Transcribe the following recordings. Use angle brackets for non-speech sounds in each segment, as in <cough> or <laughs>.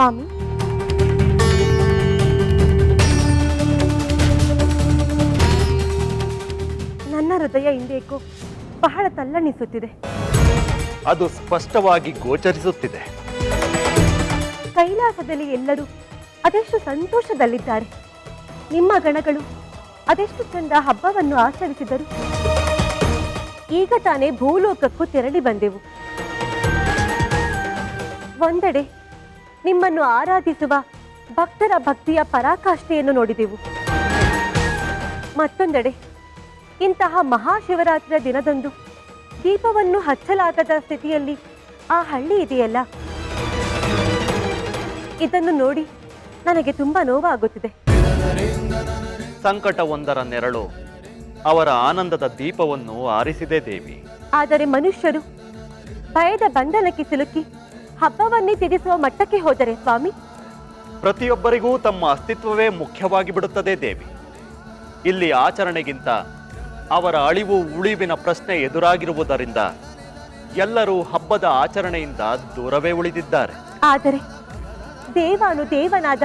ಸ್ವಾಮಿ ನನ್ನ ಹೃದಯ ಇಂದೇಕೋ ಬಹಳ ತಲ್ಲಣಿಸುತ್ತಿದೆ. ಅದು ಸ್ಪಷ್ಟವಾಗಿ ಗೋಚರಿಸುತ್ತಿದೆ. ಕೈಲಾಸದಲ್ಲಿ ಎಲ್ಲರೂ ಅದೆಷ್ಟು ಸಂತೋಷದಲ್ಲಿದ್ದಾರೆ. ನಿಮ್ಮ ಗಣಗಳು ಅದೆಷ್ಟು ಚಂದ ಹಬ್ಬವನ್ನು ಆಚರಿಸಿದರು. ಈಗ ತಾನೇ ಭೂಲೋಕಕ್ಕೂ ತೆರಳಿ ಬಂದೆವು. ಒಂದೆಡೆ ನಿಮ್ಮನ್ನು ಆರಾಧಿಸುವ ಭಕ್ತರ ಭಕ್ತಿಯ ಪರಾಕಾಷ್ಠೆಯನ್ನು ನೋಡಿದೆವು. ಮತ್ತೊಂದೆಡೆ ಇಂತಹ ಮಹಾಶಿವರಾತ್ರಿಯ ದಿನದಂದು ದೀಪವನ್ನು ಹಚ್ಚಲಾಗದ ಸ್ಥಿತಿಯಲ್ಲಿ ಆ ಹಳ್ಳಿ ಇದೆಯಲ್ಲ? ಇದನ್ನು ನೋಡಿ ನನಗೆ ತುಂಬಾ ನೋವಾಗುತ್ತಿದೆ. ಸಂಕಟವೊಂದರ ನೆರಳು ಅವರ ಆನಂದದ ದೀಪವನ್ನು ಆರಿಸಿದೆ ದೇವಿ. ಆದರೆ ಮನುಷ್ಯರು ಭಯದ ಬಂಧನಕ್ಕೆ ಸಿಲುಕಿ ಹಬ್ಬವನ್ನೇ ತ್ಯಜಿಸುವ ಮಟ್ಟಕ್ಕೆ ಹೋದರೆ ಸ್ವಾಮಿ? ಪ್ರತಿಯೊಬ್ಬರಿಗೂ ತಮ್ಮ ಅಸ್ತಿತ್ವವೇ ಮುಖ್ಯವಾಗಿ ಬಿಡುತ್ತದೆ ದೇವಿ. ಇಲ್ಲಿ ಆಚರಣೆಗಿಂತ ಅವರ ಅಳಿವು ಉಳಿವಿನ ಪ್ರಶ್ನೆ ಎದುರಾಗಿರುವುದರಿಂದ ಎಲ್ಲರೂ ಹಬ್ಬದ ಆಚರಣೆಯಿಂದ ದೂರವೇ ಉಳಿದಿದ್ದಾರೆ. ಆದರೆ ದೇವಾನು ದೇವನಾದ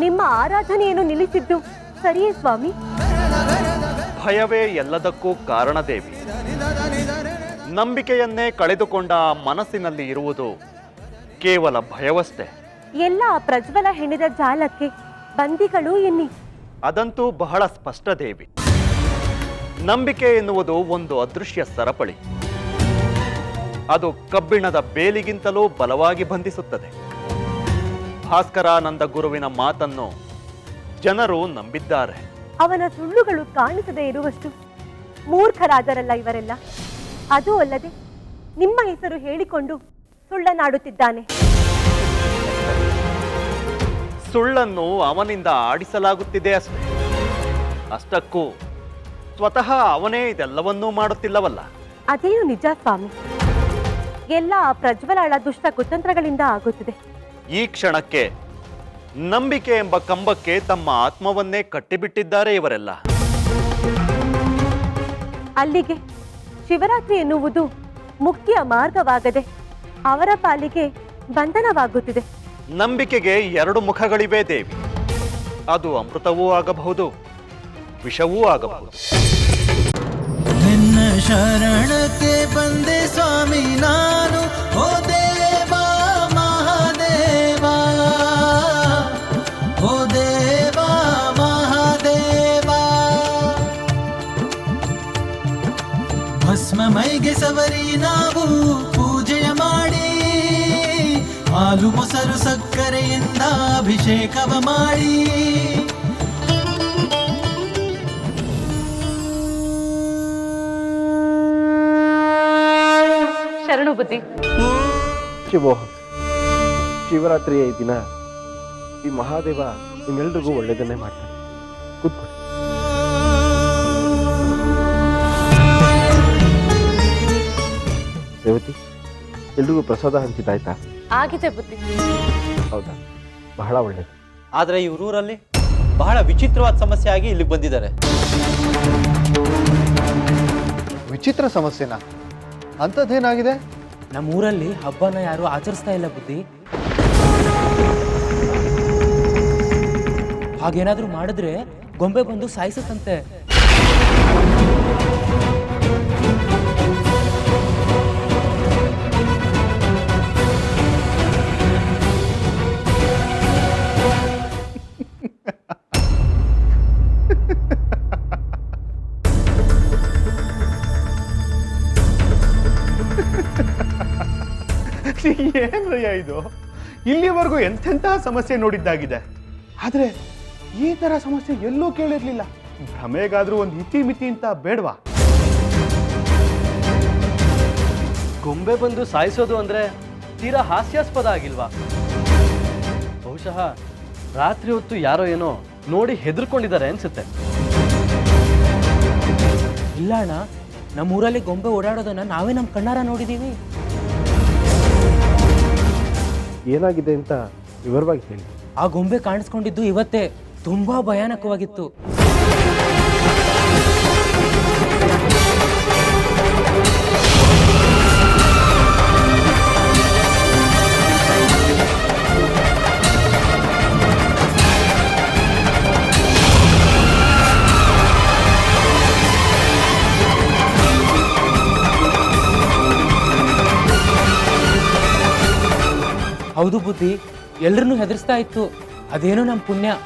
ನಿಮ್ಮ ಆರಾಧನೆಯನ್ನು ನಿಲ್ಲಿಸಿದ್ದು ಸರಿಯೇ ಸ್ವಾಮಿ? ಭಯವೇ ಎಲ್ಲದಕ್ಕೂ ಕಾರಣ ದೇವಿ. ನಂಬಿಕೆಯನ್ನೇ ಕಳೆದುಕೊಂಡ ಮನಸ್ಸಿನಲ್ಲಿ ಇರುವುದು ಕೇವಲ ಭಯವಷ್ಟೇ. ಎಲ್ಲ ಪ್ರಜ್ವಲ ಹೆಣೆದ ಜಾಲಕ್ಕೆ ಬಂದಿಗಳು ಎನ್ನಿ. ಅದಂತೂ ಬಹಳ ಸ್ಪಷ್ಟ ದೇವಿ. ನಂಬಿಕೆ ಎನ್ನುವುದು ಒಂದು ಅದೃಶ್ಯ ಸರಪಳಿ. ಅದು ಕಬ್ಬಿಣದ ಬೇಲಿಗಿಂತಲೂ ಬಲವಾಗಿ ಬಂಧಿಸುತ್ತದೆ. ಭಾಸ್ಕರಾನಂದ ಗುರುವಿನ ಮಾತನ್ನು ಜನರು ನಂಬಿದ್ದಾರೆ. ಅವನ ಸುಳ್ಳುಗಳು ಕಾಣಿಸದೇ ಇರುವಷ್ಟು ಮೂರ್ಖರಾದರಲ್ಲ ಇವರೆಲ್ಲ. ಅದೂ ಅಲ್ಲದೆ ನಿಮ್ಮ ಹೆಸರು ಹೇಳಿಕೊಂಡು ಸುಳ್ಳನಾಡುತ್ತಿದ್ದಾನೆ. ಸುಳ್ಳನ್ನು ಅವನಿಂದ ಆಡಿಸಲಾಗುತ್ತಿದೆ ಅಷ್ಟೇ. ಅಷ್ಟಕ್ಕೂ ಸ್ವತಃ ಅವನೇ ಇದೆಲ್ಲವನ್ನೂ ಮಾಡುತ್ತಿಲ್ಲವಲ್ಲ. ಅದೇನು ನಿಜ ಸ್ವಾಮಿ? ಎಲ್ಲ ಆ ಪ್ರಜ್ವಲಳ ದುಷ್ಟ ಕುತಂತ್ರಗಳಿಂದ ಆಗುತ್ತಿದೆ. ಈ ಕ್ಷಣಕ್ಕೆ ನಂಬಿಕೆ ಎಂಬ ಕಂಬಕ್ಕೆ ತಮ್ಮ ಆತ್ಮವನ್ನೇ ಕಟ್ಟಿಬಿಟ್ಟಿದ್ದಾರೆ ಇವರೆಲ್ಲ. ಅಲ್ಲಿಗೆ ಶಿವರಾತ್ರಿ ಎನ್ನುವುದು ಮುಖ್ಯ ಮಾರ್ಗವಾಗದೆ ಅವರ ಪಾಲಿಗೆ ಬಂಧನವಾಗುತ್ತಿದೆ. ನಂಬಿಕೆಗೆ ಎರಡು ಮುಖಗಳಿವೆ ದೇವಿ. ಅದು ಅಮೃತವೂ ಆಗಬಹುದು ವಿಷವೂ ಆಗಬಹುದು. ನಿನ್ನ ಶರಣಕ್ಕೆ ಬಂದೆ ಸ್ವಾಮಿ ನಾನು ಓ ದೇವ ಮಹಾದೇವ. ಓ ದೇವ ಮಹಾದೇವ. ಭಸ್ಮ ಮೈಗೆ ಸವರಿ ನಾವು ಹಾಲು ಮೊಸರು ಸಕ್ಕರೆಯಿಂದ ಅಭಿಷೇಕವ ಮಾಡಿ. ಶರಣು ಬುದ್ಧಿ. ಶಿವೋಹಂ ಶಿವರಾತ್ರಿಯ ಈ ದಿನ ಈ ಮಹಾದೇವ ನಿಮ್ಮೆಲ್ರಿಗೂ ಒಳ್ಳೆಯದನ್ನೇ ಮಾಡ್ತಾನೆ ಕೂತ್ಕೊಳ್ಳಿ. ರೇವತಿ ಎಲ್ರಿಗೂ ಪ್ರಸಾದ ಹಂಚಿತಾಯ್ತಾ ಆಗಿದೆ ಬುದ್ಧಿ. ಹೌದಾ? ಬಹಳ ಒಳ್ಳೇದು. ಆದರೆ ಇವರೂರಲ್ಲಿ ಬಹಳ ವಿಚಿತ್ರವಾದ ಸಮಸ್ಯೆ ಆಗಿ ಇಲ್ಲಿಗೆ ಬಂದಿದ್ದಾರೆ. ವಿಚಿತ್ರ ಸಮಸ್ಯೆನಾ? ಅಂಥದ್ದೇನಾಗಿದೆ? ನಮ್ಮೂರಲ್ಲಿ ಹಬ್ಬನ ಯಾರು ಆಚರಿಸ್ತಾ ಇಲ್ಲ ಬುದ್ಧಿ. ಹಾಗೇನಾದ್ರೂ ಮಾಡಿದ್ರೆ ಗೊಂಬೆ ಬಂದು ಸಾಯಿಸುತ್ತಂತೆ. <laughs> ಏನ್ರಯ್ಯ ಇದು? ಇಲ್ಲಿವರೆಗೂ ಎಂತೆಂತಹ ಸಮಸ್ಯೆ ನೋಡಿದ್ದಾಗಿದೆ? ಆದರೆ ಈ ತರ ಸಮಸ್ಯೆ ಎಲ್ಲೂ ಕೇಳಿರ್ಲಿಲ್ಲ. ಭ್ರಮೆಗಾದ್ರೂ ಒಂದು ಇತಿ ಮಿತಿ ಅಂತ ಬೇಡವಾ? ಗೊಂಬೆ ಬಂದು ಸಾಯಿಸೋದು ಅಂದ್ರೆ ತೀರಾ ಹಾಸ್ಯಾಸ್ಪದ ಆಗಿಲ್ವಾ? ಬಹುಶಃ ರಾತ್ರಿ ಹೊತ್ತು ಯಾರೋ ಏನೋ ನೋಡಿ ಹೆದರ್ಕೊಂಡಿದ್ದಾರೆ ಅನ್ಸುತ್ತೆ. ಇಲ್ಲ ಅಣ್ಣ ನಮ್ಮೂರಲ್ಲಿ ಗೊಂಬೆ ಓಡಾಡೋದನ್ನ ನಾವೇ ನಮ್ಮ ಕಣ್ಣಾರ ನೋಡಿದೀವಿ. ಏನಾಗಿದೆ ಅಂತ ವಿವರವಾಗಿ ಹೇಳಿ. ಆ ಗೊಂಬೆ ಕಾಣಿಸ್ಕೊಂಡಿದ್ದು ಇವತ್ತೇ. ತುಂಬಾ ಭಯಾನಕವಾಗಿತ್ತು. ಹೌದು ಬುದ್ಧಿ. ಎಲ್ಲರನ್ನೂ ಹೆದರಿಸ್ತಾ ಇತ್ತು. ಅದೇನೋ ನಮ್ಮ ಪುಣ್ಯ.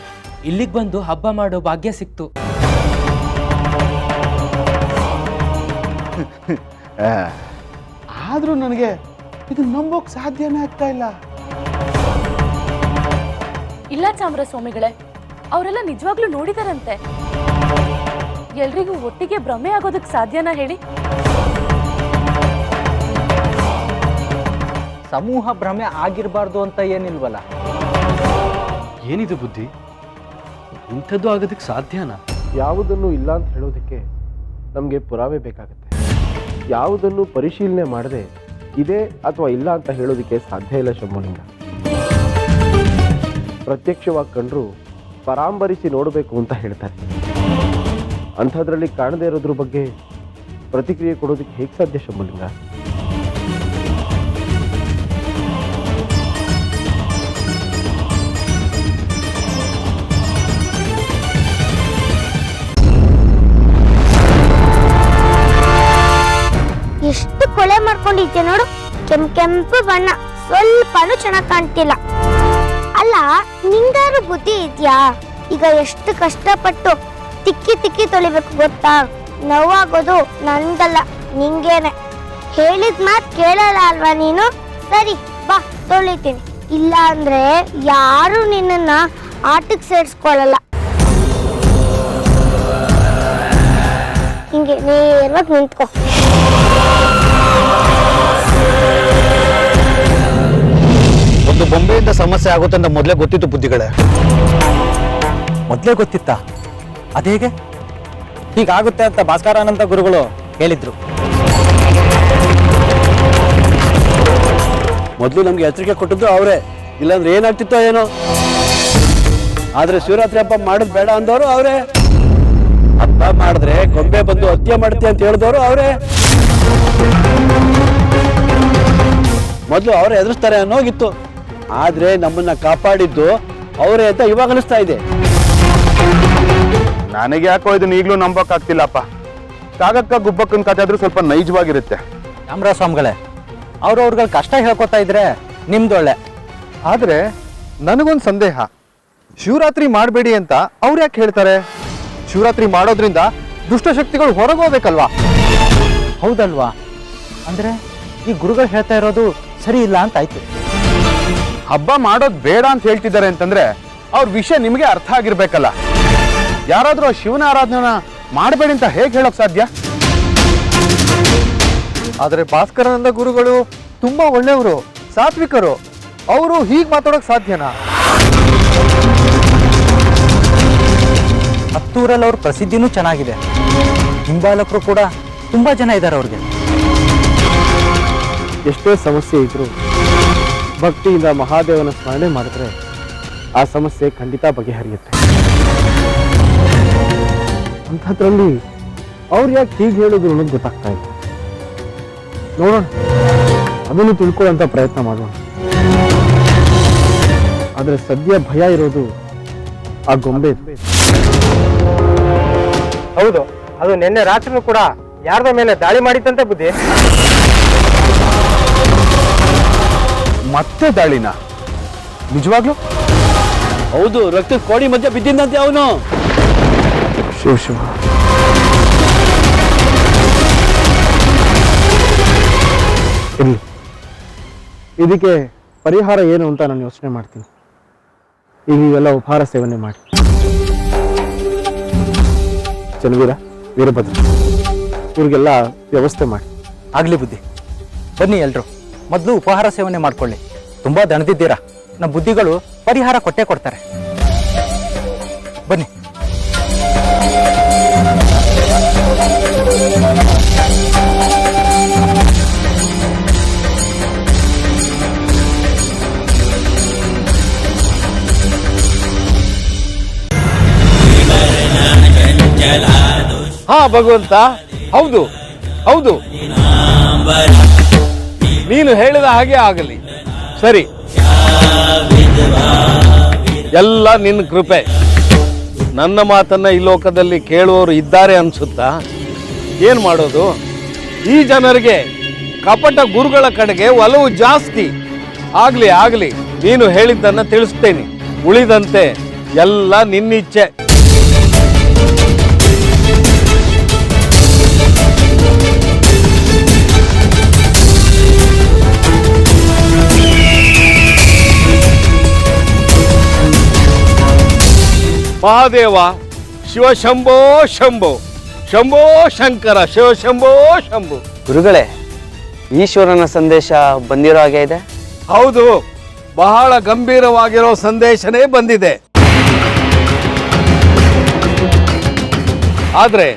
ಇಲ್ಲಿಗೆ ಬಂದು ಹಬ್ಬ ಮಾಡೋ ಭಾಗ್ಯ ಸಿಕ್ತು. <laughs> ಆದರೂ ನನಗೆ ಇದು ನಂಬೋಕ್ ಸಾಧ್ಯನೇ ಆಗ್ತಾ ಇಲ್ಲ. ಇಲ್ಲ ಚಾಮರ ಸ್ವಾಮಿಗಳೇ ಅವರೆಲ್ಲ ನಿಜವಾಗ್ಲೂ ನೋಡಿದಾರಂತೆ. ಎಲ್ರಿಗೂ ಒಟ್ಟಿಗೆ ಭ್ರಮೆ ಆಗೋದಕ್ಕೆ ಸಾಧ್ಯನಾ ಹೇಳಿ? ಸಮೂಹ ಭ್ರಮೆ ಆಗಿರಬಾರ್ದು ಅಂತ ಏನಿಲ್ವಲ್ಲ? ಏನಿದು ಬುದ್ಧಿ? ಇಂಥದ್ದು ಆಗೋದಕ್ಕೆ ಸಾಧ್ಯನಾ? ಯಾವುದನ್ನು ಇಲ್ಲ ಅಂತ ಹೇಳೋದಕ್ಕೆ ನಮಗೆ ಪುರಾವೆ ಬೇಕಾಗುತ್ತೆ. ಯಾವುದನ್ನು ಪರಿಶೀಲನೆ ಮಾಡದೆ ಇದೆ ಅಥವಾ ಇಲ್ಲ ಅಂತ ಹೇಳೋದಕ್ಕೆ ಸಾಧ್ಯ ಇಲ್ಲ ಶಂಭುಲಿಂಗ. ಪ್ರತ್ಯಕ್ಷವಾಗಿ ಕಂಡ್ರು ಪರಾಂಬರಿಸಿ ನೋಡಬೇಕು ಅಂತ ಹೇಳ್ತಾರೆ. ಅಂಥದ್ರಲ್ಲಿ ಕಾಣದೇ ಇರೋದ್ರ ಬಗ್ಗೆ ಪ್ರತಿಕ್ರಿಯೆ ಕೊಡೋದಕ್ಕೆ ಹೇಗೆ ಸಾಧ್ಯ ಶಂಭುಲಿಂಗ? ಎಷ್ಟು ಕೊಳೆ ಮಾಡ್ಕೊಂಡಿದ್ದೆ ನೋಡು. ಕೆಂಪ್ ಕೆಂಪು ಬಣ್ಣ, ಸ್ವಲ್ಪನೂ ಚೆನ್ನಾಗ್ ಕಾಣ್ತಿಲ್ಲ. ಅಲ್ಲ ನಿಂಗಾರು ಬುದ್ಧಿ ಇದ್ಯಾ? ಈಗ ಎಷ್ಟು ಕಷ್ಟಪಟ್ಟು ತಿಕ್ಕಿ ತಿಕ್ಕಿ ತೊಳಿಬೇಕು ಗೊತ್ತಾ? ನೋವಾಗೋದು ನಂದಲ್ಲ, ನಿಂಗೇನೆ. ಹೇಳಿದ ಮಾತ್ ಕೇಳಲ್ಲ ಅಲ್ವಾ ನೀನು? ಸರಿ, ಬಾ, ತೊಳಿತೀನಿ. ಇಲ್ಲ ಅಂದ್ರೆ ಯಾರು ನಿನ್ನನ್ನ ಆಟಕ್ಕೆ ಸೇರಿಸ್ಕೊಳ್ಳಲ್ಲ ಹಿಂಗೆ ನೇರವಾಗಿ ನಿಂತ್ಕೋ. ಒಂದು ಬೊಂಬೆಯಿಂದ ಸಮಸ್ಯೆ ಆಗುತ್ತೆ ಅಂತ ಮೊದಲೇ ಗೊತ್ತಿತ್ತು ಬುದ್ಧಿಗಳೇ. ಮೊದಲೇ ಗೊತ್ತಿತ್ತಾ? ಅದೇಗೆ ಹೀಗಾಗುತ್ತೆ ಅಂತ ಭಾಸ್ಕರಾನಂದ ಗುರುಗಳು ಹೇಳಿದ್ರು. ಮೊದಲು ನಮ್ಗೆ ಎಚ್ಚರಿಕೆ ಕೊಟ್ಟಿದ್ದು ಅವರೇ. ಇಲ್ಲಾಂದ್ರೆ ಏನಾಗ್ತಿತ್ತೋ ಏನೋ. ಆದ್ರೆ ಶಿವರಾತ್ರಿ ಹಬ್ಬ ಮಾಡೋದು ಬೇಡ ಅಂದವರು ಅವರೇ. ಹಬ್ಬ ಮಾಡಿದ್ರೆ ಗೊಂಬೆ ಬಂದು ಹತ್ಯೆ ಮಾಡುತ್ತೆ ಅಂತ ಹೇಳಿದವರು ಅವರೇ. ಮೊದಲು ಅವರೇ ಎದುರಿಸ್ತಾರೆ ಅನ್ನೋಗಿತ್ತು. ಆದ್ರೆ ನಮ್ಮನ್ನ ಕಾಪಾಡಿದ್ದು ಅವರೇ ಅಂತ ಇವಾಗ ಅನಿಸ್ತಾ ಇದೆ. ನನಗೆ ಯಾಕೋ ಇದನ್ನ ಈಗಲೂ ನಂಬೋಕ್ಕಾಗ್ತಿಲ್ಲಪ್ಪ. ಕಾಗಕ್ಕ ಗುಬ್ಬಕ್ಕನ ಕಥೆ ಆದ್ರೂ ಸ್ವಲ್ಪ ನೈಜವಾಗಿರುತ್ತೆ. ಚಾಮರಾಜ ಸ್ವಾಮಿಗಳೇ ಅವ್ರವ್ರಗಳ ಕಷ್ಟ ಹೇಳ್ಕೊತಾ ಇದ್ರೆ ನಿಮ್ದೊಳ್ಳೆ ಆದ್ರೆ ನನಗೊಂದು ಸಂದೇಹ. ಶಿವರಾತ್ರಿ ಮಾಡಬೇಡಿ ಅಂತ ಅವ್ರು ಯಾಕೆ ಹೇಳ್ತಾರೆ? ಶಿವರಾತ್ರಿ ಮಾಡೋದ್ರಿಂದ ದುಷ್ಟಶಕ್ತಿಗಳು ಹೊರಗೋಗ್ಬೇಕಲ್ವಾ ಹೌದಲ್ವಾ? ಅಂದ್ರೆ ಈ ಗುರುಗಳು ಹೇಳ್ತಾ ಇರೋದು ಸರಿ ಇಲ್ಲ ಅಂತ ಆಯ್ತು. ಹಬ್ಬ ಮಾಡೋದು ಬೇಡ ಅಂತ ಹೇಳ್ತಿದ್ದಾರೆ ಅಂತಂದ್ರೆ ಅವ್ರ ವಿಷಯ ನಿಮಗೆ ಅರ್ಥ ಆಗಿರ್ಬೇಕಲ್ಲ. ಯಾರಾದರೂ ಆ ಶಿವನ ಆರಾಧನೆನ ಮಾಡಬೇಡಿ ಅಂತ ಹೇಗೆ ಹೇಳೋಕ್ ಸಾಧ್ಯ? ಆದರೆ ಭಾಸ್ಕರಾನಂದ ಗುರುಗಳು ತುಂಬಾ ಒಳ್ಳೆಯವರು ಸಾತ್ವಿಕರು. ಅವರು ಹೀಗೆ ಮಾತಾಡೋಕ್ ಸಾಧ್ಯನಾ? ಹತ್ತೂರಲ್ಲಿ ಅವ್ರ ಪ್ರಸಿದ್ಧಿನೂ ಚೆನ್ನಾಗಿದೆ. ಹಿಂಬಾಲಕರು ಕೂಡ ತುಂಬಾ ಜನ ಇದ್ದಾರೆ ಅವ್ರಿಗೆ. ಎಷ್ಟೇ ಸಮಸ್ಯೆ ಇದ್ರೂ ಭಕ್ತಿಯಿಂದ ಮಹಾದೇವನ ಸ್ಮರಣೆ ಮಾಡಿದ್ರೆ ಆ ಸಮಸ್ಯೆ ಖಂಡಿತ ಬಗೆಹರಿಯುತ್ತೆ. ಅಂಥದ್ರಲ್ಲಿ ಅವ್ರು ಯಾಕೆ ಹೀಗೆ ಹೇಳಿದ್ರು ಅನ್ನೋದು ಗೊತ್ತಾಗ್ತಾ ಇದೆ ನೋಡೋಣ. ಅದನ್ನು ತಿಳ್ಕೊಳ್ಳೋಂಥ ಪ್ರಯತ್ನ ಮಾಡೋಣ. ಆದರೆ ಸದ್ಯ ಭಯ ಇರೋದು ಆ ಗೊಂಬೆ. ಹೌದು, ಅದು ನಿನ್ನೆ ರಾತ್ರಿನೂ ಕೂಡ ಯಾರ್ದ ಮೇಲೆ ದಾಳಿ ಮಾಡಿತ್ತಂತೆ ಬುದ್ಧಿ. ಮತ್ತೆ ದಾಳಿನ? ನಿಜವಾಗ್ಲೂ? ಹೌದು ರಕ್ತದ ಕೋಡಿ ಮಧ್ಯೆ ಬಿದ್ದಿದ್ದಂತೆ ಅವನು. ಶಿವ ಶಿವ. ಇರಲಿ. ಇದಕ್ಕೆ ಪರಿಹಾರ ಏನು ಅಂತ ನಾನು ಯೋಚನೆ ಮಾಡ್ತೀನಿ. ಈಗ ಇವೆಲ್ಲ ಉಪಹಾರ ಸೇವನೆ ಮಾಡಿ. ಚನ್ನವೀರ ವೀರಭದ್ರ ಇವ್ರಿಗೆಲ್ಲ ವ್ಯವಸ್ಥೆ ಮಾಡಿ. ಆಗಲಿ ಬುದ್ಧಿ. ಬನ್ನಿ ಎಲ್ರು. ಮೊದಲು ಉಪಹಾರ ಸೇವನೆ ಮಾಡ್ಕೊಳ್ಳಿ. ತುಂಬಾ ದಣದಿದ್ದೀರಾ? ನಮ್ಮ ಬುದ್ಧಿಗಳು ಪರಿಹಾರ ಕೊಟ್ಟೇ ಕೊಡ್ತಾರೆ. ಬನ್ನಿ. ಹಾ ಭಗವಂತ, ಹೌದು ಹೌದು. ನೀನು ಹೇಳಿದ ಹಾಗೆ ಆಗಲಿ. ಸರಿ. ಎಲ್ಲ ನಿನ್ನ ಕೃಪೆ. ನನ್ನ ಮಾತನ್ನ ಈ ಲೋಕದಲ್ಲಿ ಕೇಳುವವರು ಇದ್ದಾರೆ ಅನಿಸುತ್ತಾ? ಏನು ಮಾಡೋದು? ಈ ಜನರಿಗೆ ಕಪಟ ಗುರುಗಳ ಕಡೆಗೆ ಒಲವು ಜಾಸ್ತಿ. ಆಗಲಿ ಆಗಲಿ, ನೀನು ಹೇಳಿದ್ದನ್ನು ತಿಳಿಸ್ತೇನೆ. ಉಳಿದಂತೆ ಎಲ್ಲ ನಿನ್ನಿಚ್ಛೆ. ಮಹಾದೇವ ಶಿವಶಂಭೋ ಶಂಭೋ ಶಂಭೋ ಶಂಕರ ಶಿವಶಂಭೋ ಶಂಭೋ ಗುರುಗಳೇ ಈಶ್ವರನ ಸಂದೇಶ ಬಂದಿರೋ ಹಾಗೆ ಇದೆ? ಹೌದು ಬಹಳ ಗಂಭೀರವಾಗಿರೋ ಸಂದೇಶನೇ ಬಂದಿದೆ. ಆದ್ರೆ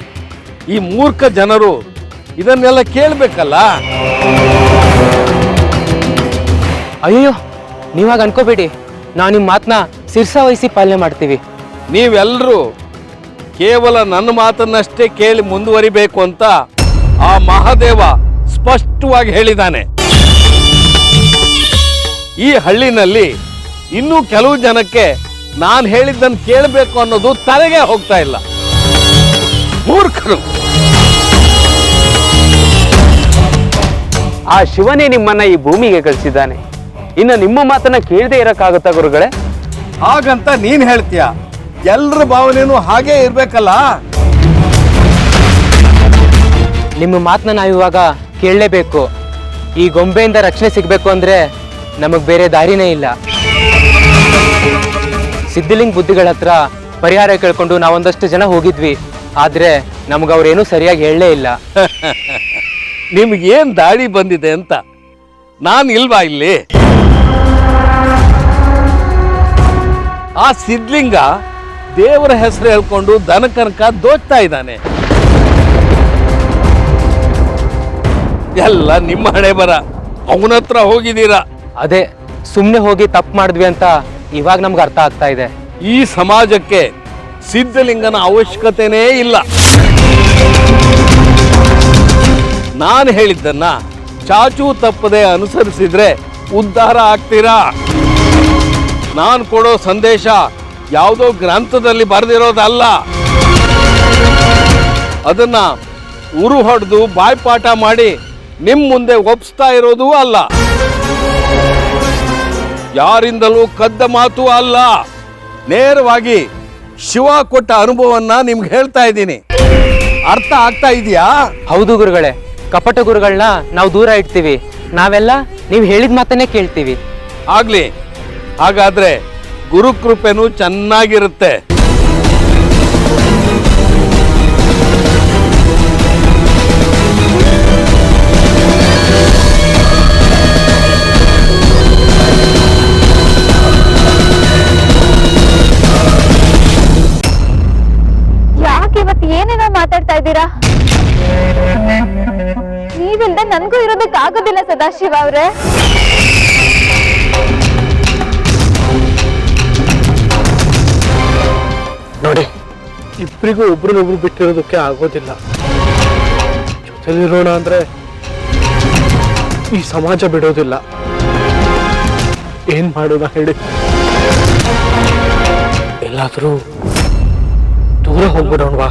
ಈ ಮೂರ್ಖ ಜನರು ಇದನ್ನೆಲ್ಲ ಕೇಳಬೇಕಲ್ಲ? ಅಯ್ಯೋ ನೀವಾಗ ಅನ್ಕೋಬೇಡಿ. ನಾವು ನಿಮ್ಮ ಮಾತನ್ನ ಶಿರ್ಸಾ ವಹಿಸಿ ಪಾಲನೆ ಮಾಡ್ತೀವಿ. ನೀವೆಲ್ಲರೂ ಕೇವಲ ನನ್ನ ಮಾತನ್ನಷ್ಟೇ ಕೇಳಿ ಮುಂದುವರಿಬೇಕು ಅಂತ ಆ ಮಹಾದೇವ ಸ್ಪಷ್ಟವಾಗಿ ಹೇಳಿದ್ದಾನೆ. ಈ ಹಳ್ಳಿನಲ್ಲಿ ಇನ್ನೂ ಕೆಲವು ಜನಕ್ಕೆ ನಾನು ಹೇಳಿದ್ದನ್ನು ಕೇಳಬೇಕು ಅನ್ನೋದು ತಲೆಗೆ ಹೋಗ್ತಾ ಇಲ್ಲ. ಮೂರ್ಖರು. ಆ ಶಿವನೇ ನಿಮ್ಮನ್ನ ಈ ಭೂಮಿಗೆ ಕಳಿಸಿದ್ದಾನೆ. ಇನ್ನು ನಿಮ್ಮ ಮಾತನ್ನ ಕೇಳದೆ ಇರಕ್ಕಾಗುತ್ತಾ ಗುರುಗಳೇ? ಹಾಗಂತ ನೀನ್ ಹೇಳ್ತೀಯ? ಎಲ್ರ ಭಾವನೆನೂ ಹಾಗೇ ಇರಬೇಕಲ್ಲ? ನಿಮ್ಮ ಮಾತನ್ನ ನಾವು ಇವಾಗ ಕೇಳಲೇಬೇಕು. ಈ ಗೊಂಬೆಯಿಂದ ರಕ್ಷಣೆ ಸಿಗಬೇಕು ಅಂದ್ರೆ ನಮಗೆ ಬೇರೆ ದಾರಿನೇ ಇಲ್ಲ. ಸಿದ್ಧಲಿಂಗ್ ಬುದ್ಧಿಗಳ ಹತ್ರ ಪರಿಹಾರ ಕೇಳ್ಕೊಂಡು ನಾವೊಂದಷ್ಟು ಜನ ಹೋಗಿದ್ವಿ. ಆದ್ರೆ ನಮ್ಗೆ ಅವ್ರೇನು ಸರಿಯಾಗಿ ಹೇಳಲೇ ಇಲ್ಲ. <laughs> ನಿಮ್ಗೇನ್ ದಾಳಿ ಬಂದಿದೆ ಅಂತ ನಾನು ಇಲ್ವಾ ಇಲ್ಲಿ? ಆ ಸಿದ್ಲಿಂಗ ದೇವರ ಹೆಸರು ಹೇಳ್ಕೊಂಡು ದನ ಕನಕ ದೋಚ್ತಾ ಇದ್ದಾನೆ. ಎಲ್ಲ ನಿಮ್ಮ ಹಣೆ ಬರ. ಅವನ ಹತ್ರ ಹೋಗಿದ್ದೀರಾ? ಅದೇ ಸುಮ್ಮನೆ ಹೋಗಿ ತಪ್ಪು ಮಾಡಿದ್ವಿ ಅಂತ ಇವಾಗ ನಮ್ಗೆ ಅರ್ಥ ಆಗ್ತಾ ಇದೆ. ಈ ಸಮಾಜಕ್ಕೆ ಸಿದ್ಧಲಿಂಗನ ಅವಶ್ಯಕತೆನೇ ಇಲ್ಲ. ನಾನು ಹೇಳಿದ್ದನ್ನ ಚಾಚು ತಪ್ಪದೆ ಅನುಸರಿಸಿದ್ರೆ ಉದ್ಧಾರ ಆಗ್ತೀರಾ? ನಾನು ಕೊಡೋ ಸಂದೇಶ ಯಾವುದೋ ಗ್ರಂಥದಲ್ಲಿ ಬರೆದಿರೋದಲ್ಲ. ಅದನ್ನ ಉರು ಹೊಡೆದು ಬಾಯ್ಪಾಠ ಮಾಡಿ ನಿಮ್ಮ ಮುಂದೆ ಒಪ್ಸ್ತಾ ಇರೋದೂ ಅಲ್ಲ. ಯಾರಿಂದಲೂ ಕದ್ದ ಮಾತು ಅಲ್ಲ. ನೇರವಾಗಿ ಶಿವ ಕೊಟ್ಟ ಅನುಭವವನ್ನ ನಿಮ್ಗೆ ಹೇಳ್ತಾ ಇದ್ದೀನಿ. ಅರ್ಥ ಆಗ್ತಾ ಇದೆಯಾ? ಹೌದು ಗುರುಗಳೇ ಕಪಟ ಗುರುಗಳನ್ನ ನಾವು ದೂರ ಇಡ್ತೀವಿ. ನಾವೆಲ್ಲ ನೀವು ಹೇಳಿದ ಮಾತನ್ನೇ ಕೇಳ್ತೀವಿ. ಆಗ್ಲಿ ಹಾಗಾದ್ರೆ ಗುರುಕೃಪೆನೂ ಚೆನ್ನಾಗಿರುತ್ತೆ. ಏನೇನೋ ಮಾತಾಡ್ತಾ ಇದ್ದೀರಾ? ನೀವಿಲ್ದೆ ನನ್ಗೂ ಇರೋದಕ್ಕೆ ಆಗೋದಿಲ್ಲ ಸದಾಶಿವ ಅವ್ರೆ. ಇಬ್ಬರಿಗೂ ಒಬ್ರನ್ನೊಬ್ರು ಬಿಟ್ಟಿರೋದಕ್ಕೆ ಆಗೋದಿಲ್ಲ. ಜೊತೆಲಿರೋಣ ಅಂದ್ರೆ ಈ ಸಮಾಜ ಬಿಡೋದಿಲ್ಲ. ಏನು ಮಾಡೋಣ ಹೇಳಿ. ಎಲ್ಲಾದರೂ ದೂರ ಹೋಗ್ಬಿಡೋಣವಾ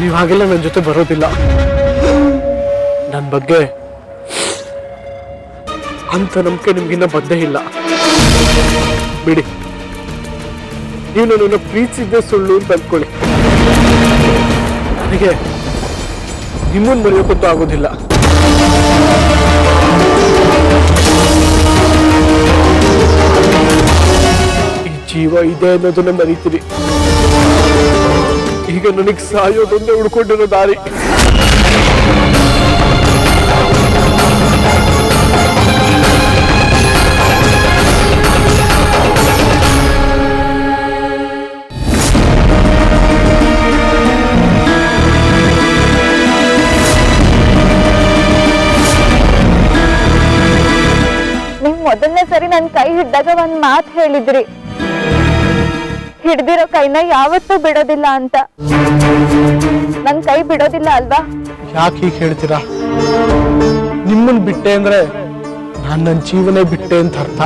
ನೀವು ಹಾಗೆಲ್ಲ ನನ್ನ ಜೊತೆ ಬರೋದಿಲ್ಲ. ನನ್ನ ಬಗ್ಗೆ ಅಂತ ನಂಬಿಕೆ ನಿಮ್ಗಿನ್ನ ಬಂದೇ ಇಲ್ಲ. ಬಿಡಿ. ನೀವು ನನ್ನನ್ನು ಪ್ರೀತಿಸಿದ್ದೆ ಸುಳ್ಳು ಅಂತ ಅಂದ್ಕೊಳ್ಳಿ ನನಗೆ ನಿಮ್ಮನ್ನು ಮರೆಯೋಕ್ಕಂತೂ ಆಗೋದಿಲ್ಲ. ಈ ಜೀವ ಇದೆ ಅನ್ನೋದನ್ನ ಮರಿತೀರಿ. ಈಗ ನನಗೆ ಸಾಯೋದೊಂದೇ ಉಳ್ಕೊಂಡಿರೋ ದಾರಿ. ಮೊದಲನೇ ಸರಿ ನನ್ ಕೈ ಹಿಡ್ದಾಗ ಒಂದ್ ಮಾತು ಹೇಳಿದ್ರಿ. ಹಿಡ್ದಿರೋ ಕೈನ ಯಾವತ್ತೂ ಬಿಡೋದಿಲ್ಲ ಅಂತ. ನನ್ ಕೈ ಬಿಡೋದಿಲ್ಲ ಅಲ್ವಾ? ಯಾಕೆ ಹೀಗೆ ಹೇಳ್ತೀರಾ? ನಿಮ್ಮನ್ ಬಿಟ್ಟೆ ಅಂದ್ರೆ ನಾನು ನನ್ನ ಜೀವನ ಬಿಟ್ಟೆ ಅಂತ ಅರ್ಥ.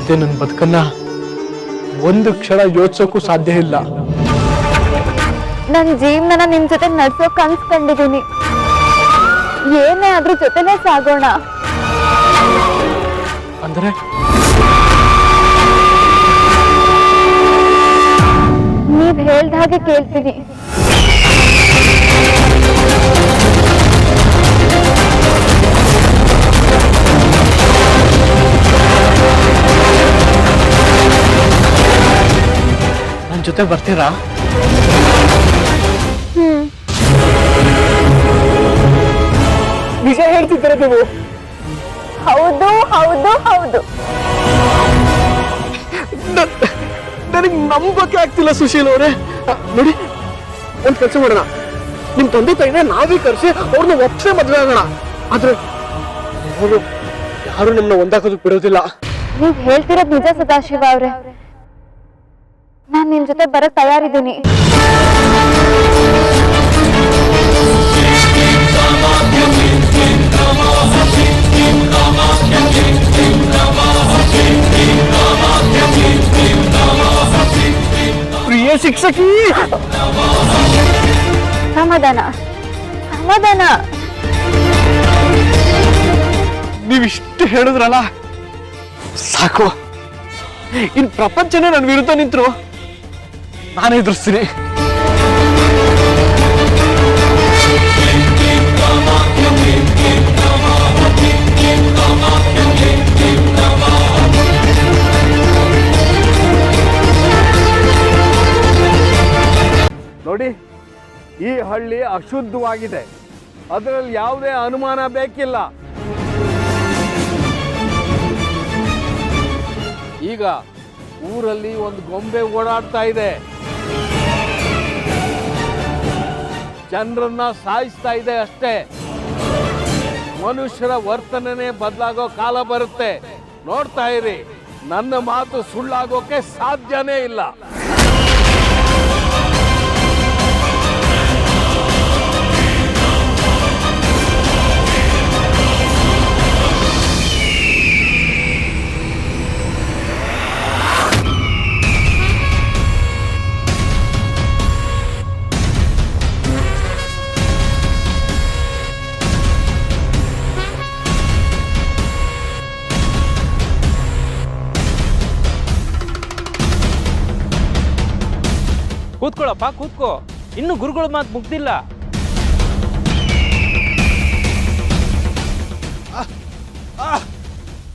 ಇದೇ ನನ್ನ ಬದುಕನ್ನ ಒಂದು ಕ್ಷಣ ಯೋಚಿಸೋಕು ಸಾಧ್ಯ ಇಲ್ಲ. ನನ್ ಜೀವನನ ನಿಮ್ ಜೊತೆ ನಡ್ಸೋಕ್ ಅನ್ಸ್ಕೊಂಡಿದೀನಿ ಏನೇ ಅದ್ರ ಜೊತೆನೇ ಸಾಗೋಣ. ಅಂದ್ರೆ? ನೀವ್ ಹೇಳ್ದ ಹಾಗೆ ಕೇಳ್ತೀನಿ. ನನ್ನ ಜೊತೆ ಬರ್ತೀರಾ? ನಿಜ ಹೇಳ್ತಿದ್ದೀರ ನೀವು? ಹೌದು ಹೌದು ಹೌದು. ನನಗೆ ನಂಬಕ್ಕೆ ಆಗ್ತಿಲ್ಲ ಸುಶೀಲ್ ಅವರೇ. ನೋಡಿ ಒಂದ್ ಕೆಲಸ ಮಾಡೋಣ. ನಿಮ್ ತಂದೆ ತಾಯಿನ ನಾವೇ ಕರೆಸಿ ಅವ್ರನ್ನ ಒಪ್ಸೆ ಮದ್ವೆ ಆಗೋಣ. ಆದ್ರೆ ಅವರು ಯಾರು ನಮ್ಮನ್ನ ಒಂದಾಕೋದಕ್ಕೆ ಬಿಡೋದಿಲ್ಲ. ನೀವ್ ಹೇಳ್ತಿರೋದ್ ನಿಜ ಸದಾಶಿವ ಅವ್ರೆ. ನಾನ್ ನಿಮ್ ಜೊತೆ ಬರಕ್ ತಯಾರಿದ್ದೀನಿ. ಪ್ರಿಯ ಶಿಕ್ಷಕಿ ಸಮಾಧಾನ ಸಮಾಧಾನ ನೀವಿಷ್ಟು ಹೇಳಿದ್ರಲ್ಲ ಸಾಕು ಇನ್ ಪ್ರಪಂಚನೇ ನನ್ನ ವಿರುದ್ಧ ನಿಂತ್ರು ನಾನೇ ಎದುರಿಸ್ತೀನಿ ಹಳ್ಳಿ ಅಶುದ್ಧವಾಗಿದೆ. ಅದರಲ್ಲಿ ಯಾವುದೇ ಅನುಮಾನ ಬೇಕಿಲ್ಲ. ಈಗ ಊರಲ್ಲಿ ಒಂದು ಗೊಂಬೆ ಓಡಾಡ್ತಾ ಇದೆ. ಜನರನ್ನ ಸಾಯಿಸ್ತಾ ಇದೆ ಅಷ್ಟೇ. ಮನುಷ್ಯರ ವರ್ತನೆನೇ ಬದಲಾಗೋ ಕಾಲ ಬರುತ್ತೆ. ನೋಡ್ತಾ ಇರಿ, ನನ್ನ ಮಾತು ಸುಳ್ಳಾಗೋಕೆ ಸಾಧ್ಯನೇ ಇಲ್ಲ. ಕೂತ್ಕೊಳ್ಳಪ್ಪ ಕೂತ್ಕೋ. ಇನ್ನು ಗುರುಗಳ ಮಾತು ಮುಗ್ದಿಲ್ಲ.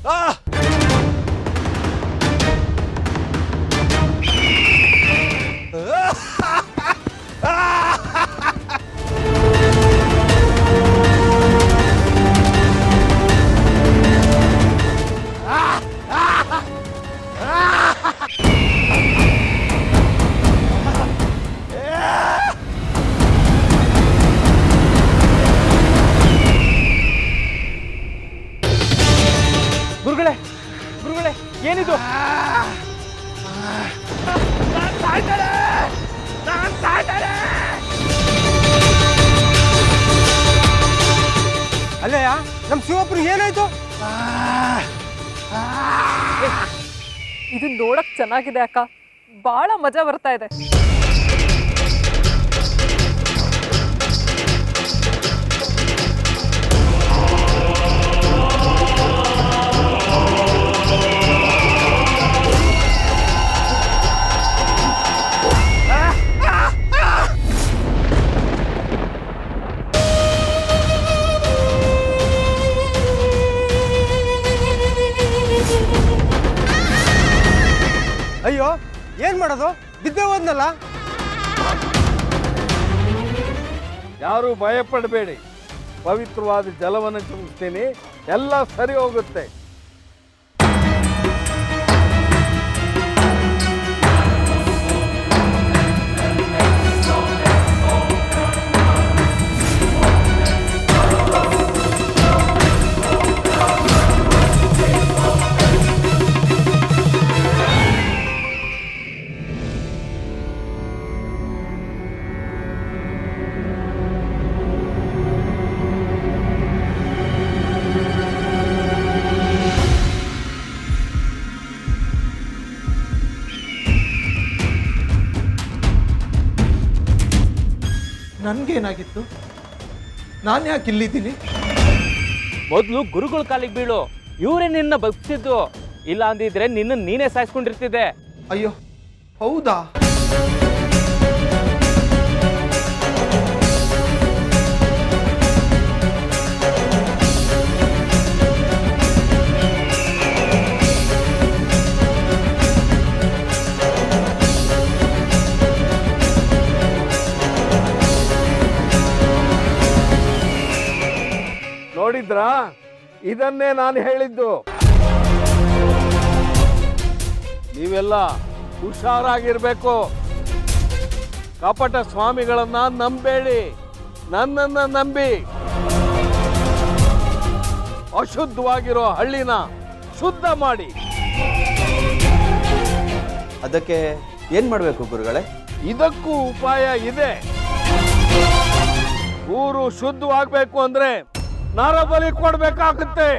ಗುರುಗಳೇ ಚೆನ್ನಾಗಿದೆ ಅಕ್ಕ. ಬಹಳ ಮಜಾ ಬರ್ತಾ ಇದೆ. ಭಯಪಡಬೇಡಿ. ಪವಿತ್ರವಾದ ಜಲವನ್ನು ಚುಮಿಸ್ತೀನಿ ಎಲ್ಲ ಸರಿ ಹೋಗುತ್ತೆ. ನನ್ಗೇನಾಗಿತ್ತು ನಾನು ಯಾಕೆ ಇಲ್ಲಿದ್ದೀನಿ? ಮೊದಲು ಗುರುಗಳ ಕಾಲಿಗೆ ಬೀಳು. ಇವರೇ ನಿನ್ನ ಬಗ್ಸಿದ್ದು. ಇಲ್ಲ ಅಂದಿದ್ರೆ ನಿನ್ನ ನೀನೇ ಸಾಯಿಸ್ಕೊಂಡಿರ್ತಿದ್ದೆ. ಅಯ್ಯೋ ಹೌದಾ? ನೋಡಿದ್ರಾ? ಇದನ್ನೇ ನಾನು ಹೇಳಿದ್ದು. ನೀವೆಲ್ಲ ಹುಷಾರಾಗಿರ್ಬೇಕು. ಕಪಟ ಸ್ವಾಮಿಗಳನ್ನ ನಂಬೇಡಿ. ನನ್ನನ್ನ ನಂಬಿ. ಅಶುದ್ಧವಾಗಿರೋ ಹಳ್ಳಿನ ಶುದ್ಧ ಮಾಡಿ. ಅದಕ್ಕೆ ಏನ್ ಮಾಡಬೇಕು ಗುರುಗಳೇ? ಇದಕ್ಕೂ ಉಪಾಯ ಇದೆ. ಊರು ಶುದ್ಧವಾಗಬೇಕು ಅಂದ್ರೆ ನರಬಲಿ ಕೊಡ್ಬೇಕಾಗುತ್ತೆ.